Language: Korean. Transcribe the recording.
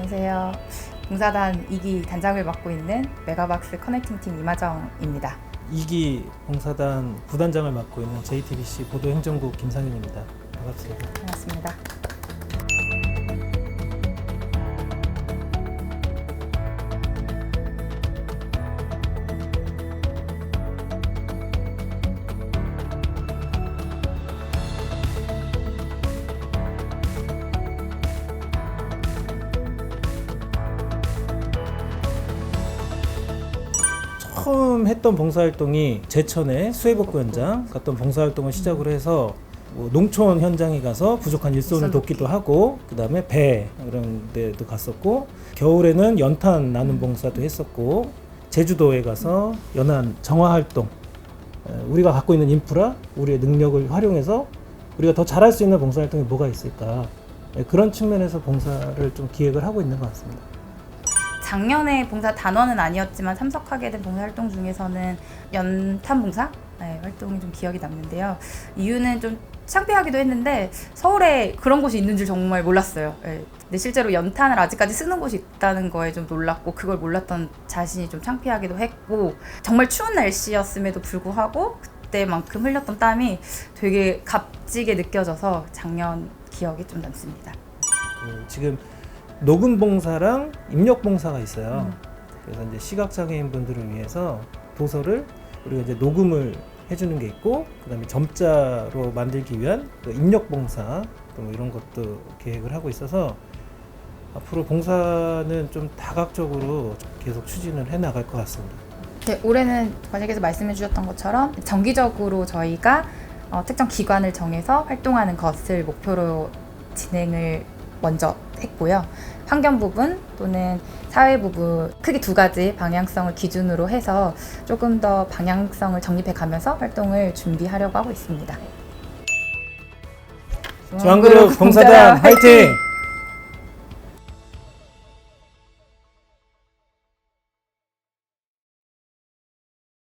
안녕하세요. 봉사단 2기 단장을 맡고 있는 메가박스 커넥팅팀 이마정입니다. 2기 봉사단 부단장을 맡고 있는 JTBC 보도행정국 김상윤입니다. 반갑습니다. 반갑습니다. 처음 했던 봉사활동이 제천의 수해복구 현장 갔던 봉사활동을 시작으로 해서 뭐 농촌 현장에 가서 부족한 일손을 일손 돕기도 하고 그 다음에 배 이런 데도 갔었고 겨울에는 연탄 나눔 봉사도 했었고 제주도에 가서 연안 정화 활동 에, 우리가 갖고 있는 인프라 우리의 능력을 활용해서 우리가 더 잘할 수 있는 봉사 활동이 뭐가 있을까? 에, 그런 측면에서 봉사를 좀 기획을 하고 있는 것 같습니다. 작년에 봉사 단원은 아니었지만 참석하게 된 봉사 활동 중에서는 연탄 봉사 네, 활동이 좀 기억이 남는데요. 이유는 좀 창피하기도 했는데 서울에 그런 곳이 있는 줄 정말 몰랐어요. 네. 근데 실제로 연탄을 아직까지 쓰는 곳이 있다는 거에 좀 놀랐고 그걸 몰랐던 자신이 좀 창피하기도 했고 정말 추운 날씨였음에도 불구하고 그때만큼 흘렸던 땀이 되게 값지게 느껴져서 작년 기억이 좀 남습니다. 그 지금 녹음 봉사랑 입력 봉사가 있어요. 음. 그래서 이제 시각 장애인 분들을 위해서 도서를 우리가 이제 녹음을 해주는 게 있고 그다음에 점자로 만들기 위한 그 입력 봉사 또 뭐 이런 것도 계획을 하고 있어서 앞으로 봉사는 좀 다각적으로 계속 추진을 해 나갈 것 같습니다. 네, 올해는 관장께서 말씀해 주셨던 것처럼 정기적으로 저희가 어, 특정 기관을 정해서 활동하는 것을 목표로 진행을 먼저 했고요. 환경 부분 또는 사회 부분 크게 두 가지 방향성을 기준으로 해서 조금 더 방향성을 정립해 가면서 활동을 준비하려고 하고 있습니다. 중앙그룹 봉사단 화이팅!